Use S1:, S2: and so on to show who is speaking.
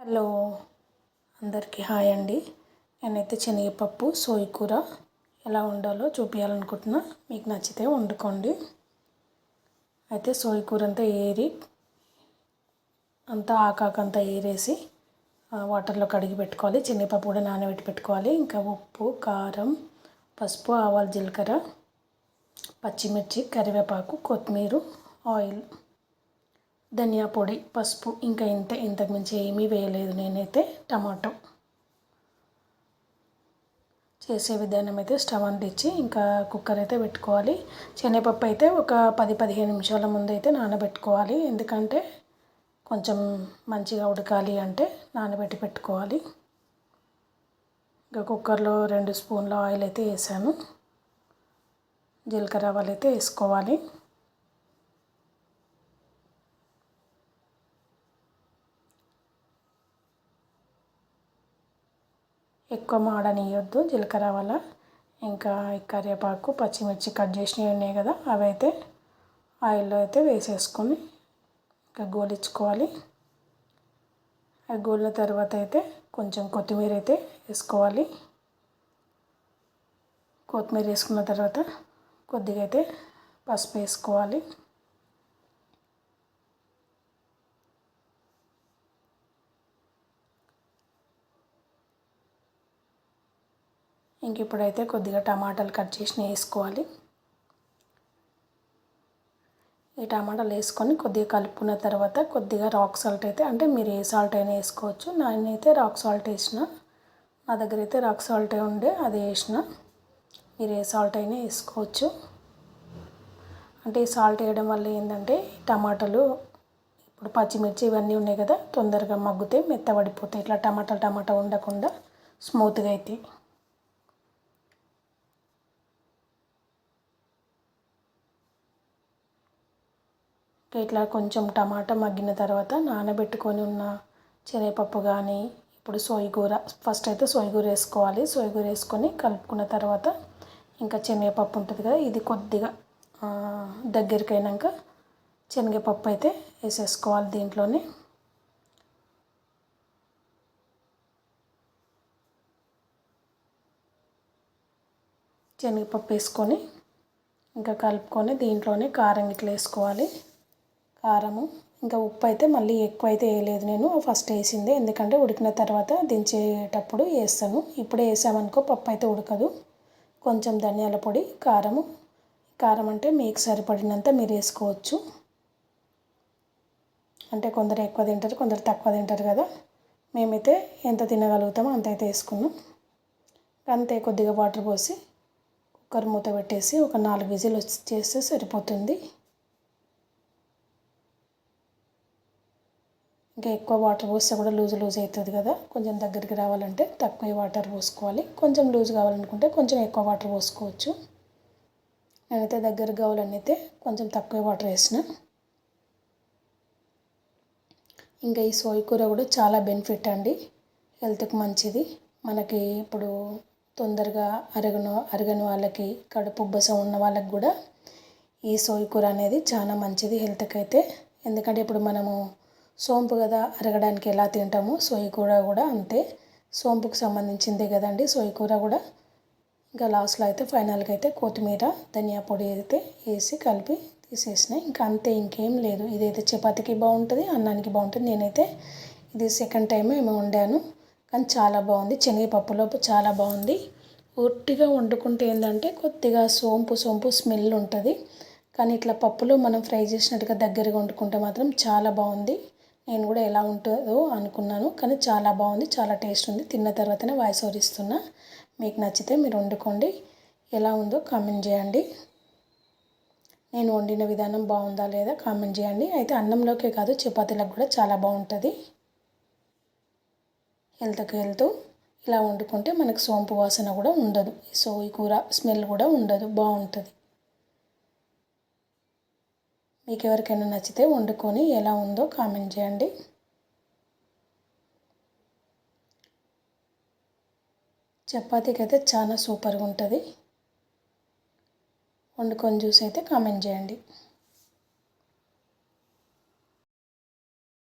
S1: Hello అందరికీ hi అండి. నేనైతే శనగపప్పు సోయి కూర ఎలా వండాలో చూపించాలనుకుంటున్నా మీకు నచ్చితే వండుకోండి. అయితే సోయి కూర అంతా ఏరి అంతా ఆకాకంతా ఏరేసి వాటర్లో కడిగి పెట్టుకోవాలి. శనగపప్పు కూడా నానబెట్టి పెట్టుకోవాలి. ఇంకా ఉప్పు కారం పసుపు ఆవాలు జీలకర్ర పచ్చిమిర్చి కరివేపాకు కొత్తిమీర ఆయిల్ ధనియా పొడి పసుపు ఇంకా ఇంత ఇంతకుమించి ఏమీ వేయలేదు నేనైతే టమాటో. చేసే విధానం అయితే స్టవ్ అంటించి ఇంకా కుక్కర్ అయితే పెట్టుకోవాలి. శనగపప్పు అయితే ఒక పది పదిహేను నిమిషాల ముందు అయితే నానబెట్టుకోవాలి. ఎందుకంటే కొంచెం మంచిగా ఉడకాలి అంటే నానబెట్టి పెట్టుకోవాలి. ఇంకా కుక్కర్లో రెండు స్పూన్ల ఆయిల్ అయితే వేసాను. జీలకర్ర ఆవాలు అయితే వేసుకోవాలి. ఎక్కువ మాడనీయొద్దు. జీలకర్ర వల్ల ఇంకా కరివేపాకు పచ్చిమిర్చి కట్ చేసినవి ఉన్నాయి కదా అవి అయితే ఆయిల్లో అయితే వేసేసుకొని ఇంకా గోలించుకోవాలి అవి గోలిన తర్వాత అయితే కొంచెం కొత్తిమీర అయితే వేసుకోవాలి. కొత్తిమీర వేసుకున్న తర్వాత కొద్దిగా అయితే పసుపు వేసుకోవాలి. ఇంక ఇప్పుడైతే కొద్దిగా టమాటాలు కట్ చేసి వేసుకోవాలి. ఈ టమాటాలు వేసుకొని కొద్దిగా కలుపుకున్న తర్వాత కొద్దిగా రాక్ సాల్ట్ అయితే అంటే మీరు ఏ సాల్ట్ అయినా వేసుకోవచ్చు. నేనైతే రాక్ సాల్ట్ వేసిన. నా దగ్గర అయితే రాక్ సాల్ట్ ఉండే అది వేసిన. మీరు ఏ సాల్ట్ అయినా వేసుకోవచ్చు. అంటే ఈ సాల్ట్ వేయడం వల్ల ఏంటంటే టమాటాలు ఇప్పుడు పచ్చిమిర్చి ఇవన్నీ ఉన్నాయి కదా తొందరగా మగ్గుతాయి మెత్తబడిపోతాయి. ఇట్లా టమాటా టమాటా ఉండకుండా స్మూత్గా అవుతాయి ఇట్లా కొంచెం టమాటా మగ్గిన తర్వాత నానబెట్టుకొని ఉన్న శనగపప్పు కానీ ఇప్పుడు సోయిగూర ఫస్ట్ అయితే సోయిగూర వేసుకోవాలి. సోయిగూర వేసుకొని కలుపుకున్న తర్వాత ఇంకా శనగపప్పు ఉంటుంది కదా ఇది కొద్దిగా దగ్గరికి అయినాక శనగపప్పు అయితే వేసేసుకోవాలి దీంట్లోనే. శనగపప్పు వేసుకొని ఇంకా కలుపుకొని దీంట్లోనే కారం ఇట్లా వేసుకోవాలి. కారము. ఇంకా ఉప్పు అయితే మళ్ళీ ఎక్కువ అయితే వేయలేదు నేను. ఫస్ట్ వేసింది. ఎందుకంటే ఉడికిన తర్వాత దించేటప్పుడు వేస్తాను. ఇప్పుడే వేసామనుకో పప్పు అయితే ఉడకదు. కొంచెం ధనియాల పొడి కారము. కారం అంటే మీకు సరిపడినంత మీరు వేసుకోవచ్చు. అంటే కొందరు ఎక్కువ తింటారు కొందరు తక్కువ తింటారు కదా. మేమైతే ఎంత తినగలుగుతామో అంత అయితే వేసుకున్నాం. అంతే కొద్దిగా వాటర్ పోసి కుక్కర్ మూత పెట్టేసి ఒక నాలుగు విజిల్ వచ్చి చేస్తే సరిపోతుంది. ఇంకా ఎక్కువ వాటర్ పోస్తే కూడా లూజ్ లూజ్ అవుతుంది కదా. కొంచెం దగ్గరికి రావాలంటే తక్కువ వాటర్ పోసుకోవాలి. కొంచెం లూజ్ కావాలనుకుంటే కొంచెం ఎక్కువ వాటర్ పోసుకోవచ్చు. నేనైతే దగ్గర కావాలని అయితే కొంచెం తక్కువ వాటర్ వేసిన. ఇంకా ఈ సోయి కూర కూడా చాలా బెనిఫిట్ అండి. హెల్త్కి మంచిది. మనకి ఇప్పుడు తొందరగా అరగను అరగని వాళ్ళకి కడుపు ఉబ్బసం ఉన్న వాళ్ళకి కూడా ఈ సోయి కూర అనేది చాలా మంచిది హెల్త్కి అయితే. ఎందుకంటే ఇప్పుడు మనము సోంపు కదా అరగడానికి ఎలా తింటామో? సోయి కూర కూడా అంతే. సోంపుకు సంబంధించిందే కదండి. సోయి కూర కూడా ఇంకా లాస్ట్లో అయితే ఫైనల్గా అయితే కొత్తిమీర ధనియా పొడి అయితే వేసి కలిపి తీసేసినాయి ఇంకా అంతే ఇంకేం లేదు. ఇదైతే చపాతీకి బాగుంటుంది అన్నానికి బాగుంటుంది. నేనైతే ఇది సెకండ్ టైం ఏమో వండాను. కానీ చాలా బాగుంది. శనగపప్పులో చాలా బాగుంది. ఒట్టిగా వండుకుంటే ఏంటంటే కొద్దిగా సోంపు సోంపు స్మెల్ ఉంటుంది. కానీ ఇట్లా పప్పులో మనం ఫ్రై చేసినట్టుగా దగ్గరగా వండుకుంటే మాత్రం చాలా బాగుంది. నేను కూడా ఎలా ఉంటుందో అనుకున్నాను కానీ చాలా బాగుంది చాలా టేస్ట్ ఉంది. తిన్న తర్వాతనే వాయిస్ ఓవర్ ఇస్తున్నా. మీకు నచ్చితే మీరు వండుకోండి. ఎలా ఉందో కామెంట్ చేయండి. నేను వండిన విధానం బాగుందా లేదా కామెంట్ చేయండి. అయితే అన్నంలోకే కాదు చపాతీలకు కూడా చాలా బాగుంటుంది. హెల్త్కి వెళ్తూ ఇలా వండుకుంటే మనకు సోంపు వాసన కూడా ఉండదు. సో ఈ కూర స్మెల్ కూడా ఉండదు బాగుంటుంది. మీకు ఎవరికైనా నచ్చితే వండుకొని ఎలా ఉందో కామెంట్ చేయండి. చపాతీకి అయితే చాలా సూపర్గా ఉంటుంది వండుకొని చూసి అయితే కామెంట్ చేయండి.